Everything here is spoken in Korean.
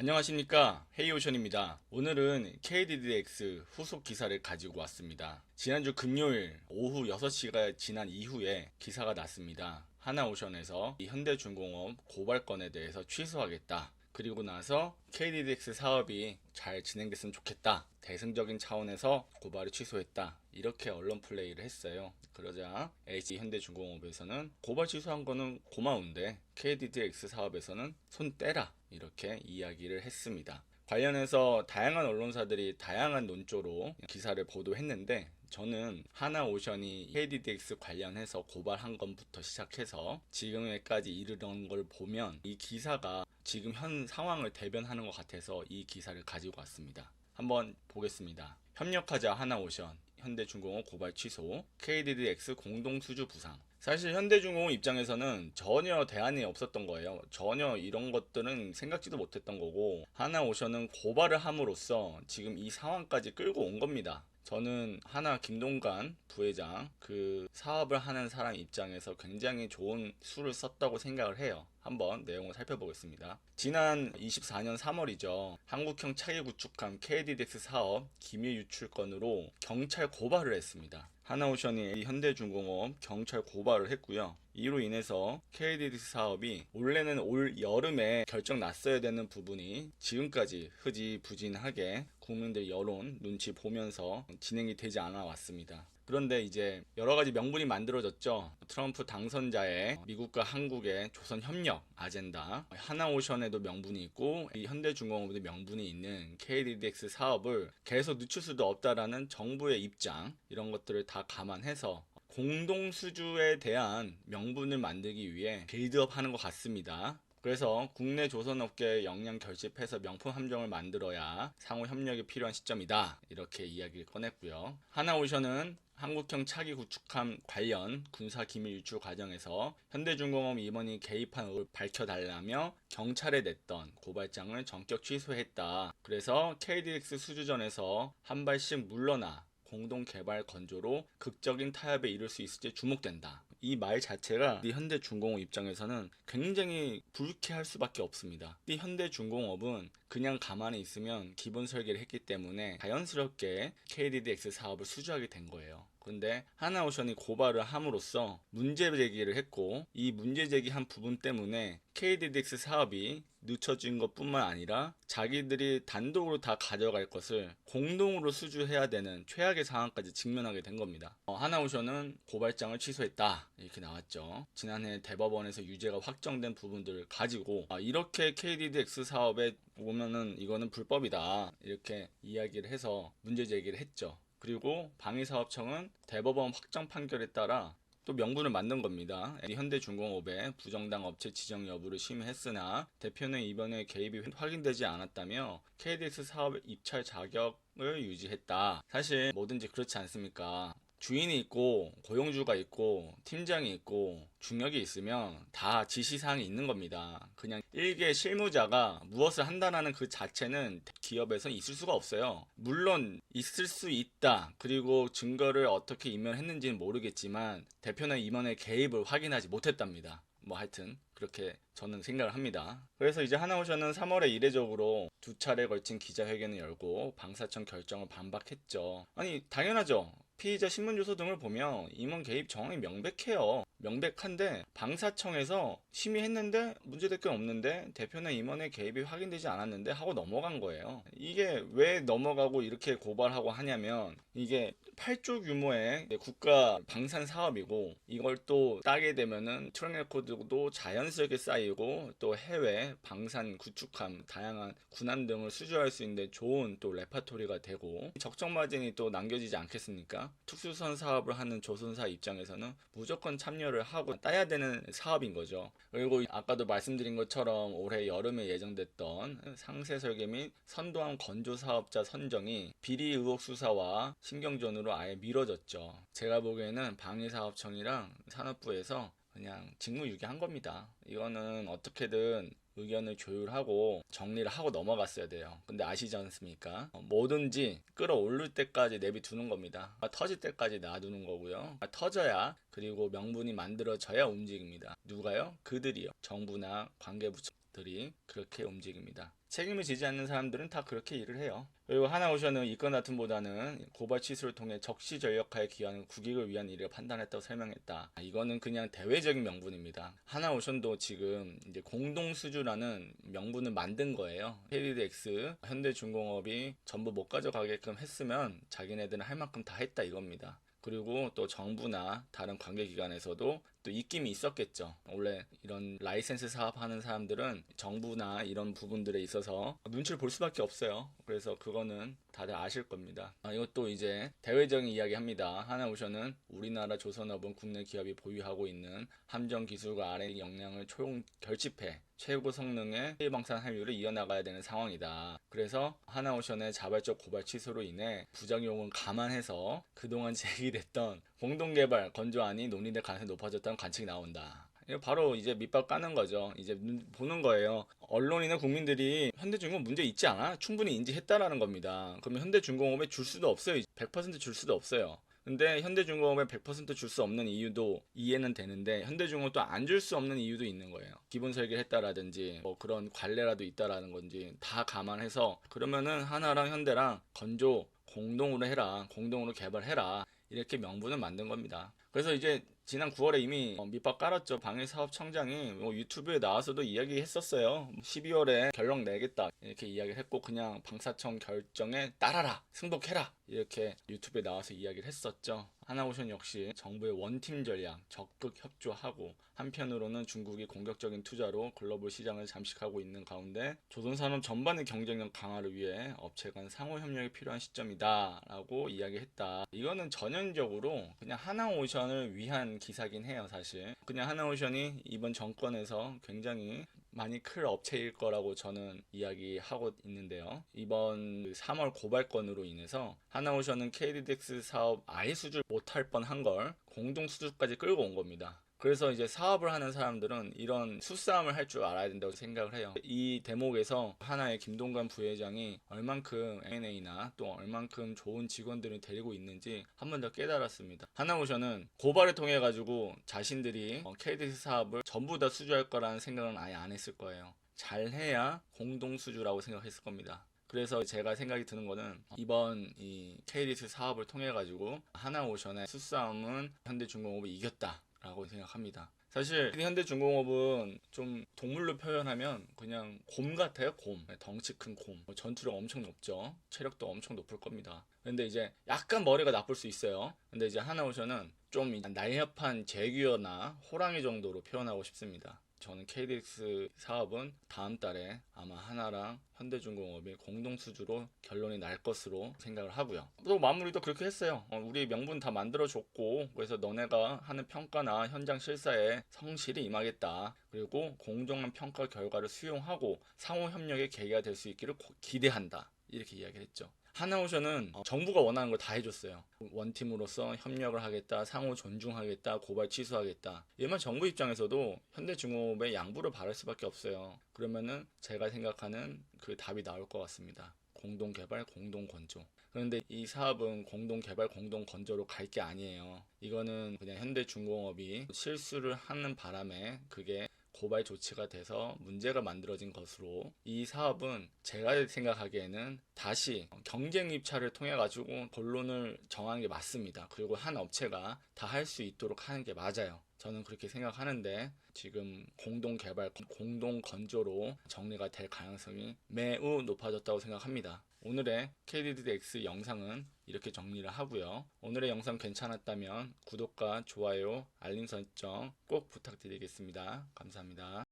안녕하십니까 헤이오션입니다. 오늘은 KDDX 후속 기사를 가지고 왔습니다. 지난주 금요일 오후 6시가 지난 이후에 기사가 났습니다. 하나오션에서 이 현대중공업 고발건에 대해서 취소하겠다. 그리고 나서 KDDX 사업이 잘 진행됐으면 좋겠다. 대승적인 차원에서 고발을 취소했다. 이렇게 언론 플레이를 했어요. 그러자 LG 현대중공업에서는 고발 취소한 거는 고마운데 KDDX 사업에서는 손 떼라. 이렇게 이야기를 했습니다. 관련해서 다양한 언론사들이 다양한 논조로 기사를 보도했는데 저는 하나오션이 KDDX 관련해서 고발한 것부터 시작해서 지금에까지 이르는 걸 보면 이 기사가 지금 현 상황을 대변하는 것 같아서 이 기사를 가지고 왔습니다. 한번 보겠습니다. 협력하자 하나오션, 현대중공업 고발 취소, KDDX 공동수주 부상. 사실 현대중공업 입장에서는 전혀 대안이 없었던 거예요. 전혀 이런 것들은 생각지도 못했던 거고 하나오션은 고발을 함으로써 지금 이 상황까지 끌고 온 겁니다. 저는 하나 김동관 부회장 그 사업을 하는 사람 입장에서 굉장히 좋은 수를 썼다고 생각을 해요. 한번 내용을 살펴보겠습니다. 지난 24년 3월이죠. 한국형 차기 구축함 KDDX 사업 기밀 유출 건으로 경찰 고발을 했습니다. 하나오션이 현대중공업 경찰 고발 을 했고요. 이로 인해서 KDDX 사업이 원래는 올 여름에 결정 났어야 되는 부분이 지금까지 흐지부진하게 국민들 여론 눈치 보면서 진행이 되지 않아 왔습니다. 그런데 이제 여러 가지 명분이 만들어졌죠. 트럼프 당선자의 미국과 한국의 조선 협력 아젠다, 하나오션에도 명분이 있고 이 현대중공업에도 명분이 있는 KDDX 사업을 계속 늦출 수도 없다라는 정부의 입장 이런 것들을 다 감안해서 공동 수주에 대한 명분을 만들기 위해 빌드업 하는 것 같습니다. 그래서 국내 조선업계의 역량 결집해서 명품 함정을 만들어야 상호 협력이 필요한 시점이다. 이렇게 이야기를 꺼냈고요. 하나오션은 한국형 차기 구축함 관련 군사 기밀 유출 과정에서 현대중공업 임원이 개입한 의혹을 밝혀달라며 경찰에 냈던 고발장을 전격 취소했다. 그래서 KDX 수주전에서 한 발씩 물러나 공동 개발 건조로 극적인 타협에 이를 수 있을지 주목된다. 이 말 자체가 이 현대 중공업 입장에서는 굉장히 불쾌할 수밖에 없습니다. 이 현대 중공업은 그냥 가만히 있으면 기본 설계를 했기 때문에 자연스럽게 KDDX 사업을 수주하게 된 거예요. 근데 하나오션이 고발을 함으로써 문제 제기를 했고 이 문제 제기한 부분 때문에 KDDX 사업이 늦춰진 것뿐만 아니라 자기들이 단독으로 다 가져갈 것을 공동으로 수주해야 되는 최악의 상황까지 직면하게 된 겁니다. 어, 하나오션은 고발장을 취소했다 이렇게 나왔죠. 지난해 대법원에서 유죄가 확정된 부분들을 가지고 아, 이렇게 KDDX 사업에 보면은 이거는 불법이다 이렇게 이야기를 해서 문제 제기를 했죠. 그리고 방위사업청은 대법원 확정 판결에 따라 또 명분을 만든 겁니다. 현대중공업의 부정당 업체 지정 여부를 심의했으나 대표는 이번에 개입이 확인되지 않았다며 KDX 사업 입찰 자격을 유지했다. 사실 뭐든지 그렇지 않습니까? 주인이 있고 고용주가 있고 팀장이 있고 중역이 있으면 다 지시사항이 있는 겁니다. 그냥 일개 실무자가 무엇을 한다라는 그 자체는 기업에선 있을 수가 없어요. 물론 있을 수 있다. 그리고 증거를 어떻게 임명했는지는 모르겠지만 대표는 임원의 개입을 확인하지 못했답니다. 뭐 하여튼 그렇게 저는 생각을 합니다. 그래서 이제 하나오션은 3월에 이례적으로 두 차례 걸친 기자회견을 열고 방사청 결정을 반박했죠. 아니 당연하죠. 피의자 신문조서 등을 보면 임원 개입 정황이 명백해요. 명백한데 방사청에서 심의했는데 문제될 게 없는데 대표는 임원의 개입이 확인되지 않았는데 하고 넘어간 거예요. 이게 왜 넘어가고 이렇게 고발하고 하냐면 이게 8조 규모의 국가 방산 사업이고 이걸 또 따게 되면은 트랙 레코드도 자연스럽게 쌓이고 또 해외 방산 구축함 다양한 군함 등을 수주할 수 있는 좋은 또 레파토리가 되고 적정 마진이 또 남겨지지 않겠습니까? 특수선 사업을 하는 조선사 입장에서는 무조건 참여 를 하고 따야 되는 사업인 거죠. 그리고 아까도 말씀드린 것처럼 올해 여름에 예정됐던 상세 설계 및 선도함 건조 사업자 선정이 비리 의혹 수사와 신경전으로 아예 미뤄졌죠. 제가 보기에는 방위사업청이랑 산업부에서 그냥 직무유기한 겁니다. 이거는 어떻게든 의견을 조율하고 정리를 하고 넘어갔어야 돼요. 근데 아시지 않습니까? 어, 뭐든지 끌어올릴 때까지 내비두는 겁니다. 아, 터질 때까지 놔두는 거고요. 아, 터져야 그리고 명분이 만들어져야 움직입니다. 누가요? 그들이요. 정부나 관계부처. 기업들이 그렇게 움직입니다. 책임을 지지 않는 사람들은 다 그렇게 일을 해요. 그리고 하나오션은 이건 같은보다는 고발 취소를 통해 적시 전력하에 기여하는 국익을 위한 일을 판단했다고 설명했다. 아, 이거는 그냥 대외적인 명분입니다. 하나오션도 지금 이제 공동수주라는 명분을 만든 거예요. KDDX, 현대중공업이 전부 못 가져가게끔 했으면 자기네들은 할 만큼 다 했다 이겁니다. 그리고 또 정부나 다른 관계기관에서도 또 입김이 있었겠죠. 원래 이런 라이센스 사업하는 사람들은 정부나 이런 부분들에 있어서 눈치를 볼 수밖에 없어요. 그래서 그거는 다들 아실 겁니다. 아, 이것도 이제 대외적인 이야기 합니다. 하나오션은 우리나라 조선업은 국내 기업이 보유하고 있는 함정 기술과 R&D 역량을 총 결집해 최고 성능의 해방산 함유를 이어나가야 되는 상황이다. 그래서 하나오션의 자발적 고발 취소로 인해 부작용을 감안해서 그동안 제기됐던 공동개발 건조안이 논의될 가능성이 높아졌다는 관측이 나온다. 바로 이제 밑밥 까는 거죠. 이제 눈- 보는 거예요. 언론이나 국민들이 현대중공업 문제 있지 않아? 충분히 인지했다라는 겁니다. 그러면 현대중공업에 줄 수도 없어요. 100%줄 수도 없어요. 근데 현대중공업에 100%줄 수 없는 이유도 이해는 되는데 현대중공업도 안 줄 수 없는 이유도 있는 거예요. 기본 설계를 했다라든지 뭐 그런 관례라도 있다라는 건지 다 감안해서 그러면은 하나랑 현대랑 건조 공동으로 해라. 공동으로 개발해라. 이렇게 명분을 만든 겁니다. 그래서 이제 지난 9월에 이미 어, 밑밥 깔았죠. 방위사업청장이 뭐 유튜브에 나와서도 이야기했었어요. 12월에 결론 내겠다 이렇게 이야기를 했고 그냥 방사청 결정에 따라라 승복해라 이렇게 유튜브에 나와서 이야기를 했었죠. 하나오션 역시 정부의 원팀 전략 적극 협조하고 한편으로는 중국이 공격적인 투자로 글로벌 시장을 잠식하고 있는 가운데 조선산업 전반의 경쟁력 강화를 위해 업체 간 상호 협력이 필요한 시점이다 라고 이야기했다. 이거는 전형적으로 그냥 하나오션을 위한 기사긴 해요, 사실. 그냥 하나오션이 이번 정권에서 굉장히 많이 클 업체일 거라고 저는 이야기하고 있는데요. 이번 3월 고발건으로 인해서 하나오션은 KDDX 사업 아예 수주를 못할 뻔한 걸 공동 수주까지 끌고 온 겁니다. 그래서 이제 사업을 하는 사람들은 이런 수싸움을 할 줄 알아야 된다고 생각을 해요. 이 대목에서 하나의 김동관 부회장이 얼만큼 M&A나 또 얼만큼 좋은 직원들을 데리고 있는지 한 번 더 깨달았습니다. 하나오션은 고발을 통해 가지고 자신들이 어, KDS 사업을 전부 다 수주할 거라는 생각은 아예 안 했을 거예요. 잘해야 공동 수주라고 생각했을 겁니다. 그래서 제가 생각이 드는 거는 이번 이 KDS 사업을 통해 가지고 하나오션의 수싸움은 현대중공업이 이겼다. 라고 생각합니다. 사실 현대중공업은 좀 동물로 표현하면 그냥 곰 같아요, 곰. 덩치 큰 곰. 뭐 전투력 엄청 높죠. 체력도 엄청 높을 겁니다. 근데 이제 약간 머리가 나쁠 수 있어요. 근데 이제 하나오션은 좀 날렵한 제규어나 호랑이 정도로 표현하고 싶습니다. 저는 KDX 사업은 다음 달에 아마 하나랑 현대중공업이 공동 수주로 결론이 날 것으로 생각을 하고요. 또 마무리도 그렇게 했어요. 어, 우리 명분 다 만들어줬고 그래서 너네가 하는 평가나 현장 실사에 성실히 임하겠다. 그리고 공정한 평가 결과를 수용하고 상호 협력의 계기가 될 수 있기를 고- 기대한다. 이렇게 이야기를 했죠. 하나오션은 어, 정부가 원하는 걸 다 해줬어요. 원팀으로서 협력을 하겠다, 상호 존중하겠다, 고발 취소하겠다. 이만 정부 입장에서도 현대중공업에 양보를 바랄 수밖에 없어요. 그러면은 제가 생각하는 그 답이 나올 것 같습니다. 공동 개발, 공동 건조. 그런데 이 사업은 공동 개발, 공동 건조로 갈 게 아니에요. 이거는 그냥 현대중공업이 실수를 하는 바람에 그게 고발 조치가 돼서 문제가 만들어진 것으로 이 사업은 제가 생각하기에는 다시 경쟁 입찰을 통해 가지고 본론을 정하는 게 맞습니다. 그리고 한 업체가 다 할 수 있도록 하는 게 맞아요. 저는 그렇게 생각하는데 지금 공동 개발, 공동 건조로 정리가 될 가능성이 매우 높아졌다고 생각합니다. 오늘의 KDDX 영상은 이렇게 정리를 하고요. 오늘의 영상 괜찮았다면 구독과 좋아요, 알림 설정 꼭 부탁드리겠습니다. 감사합니다.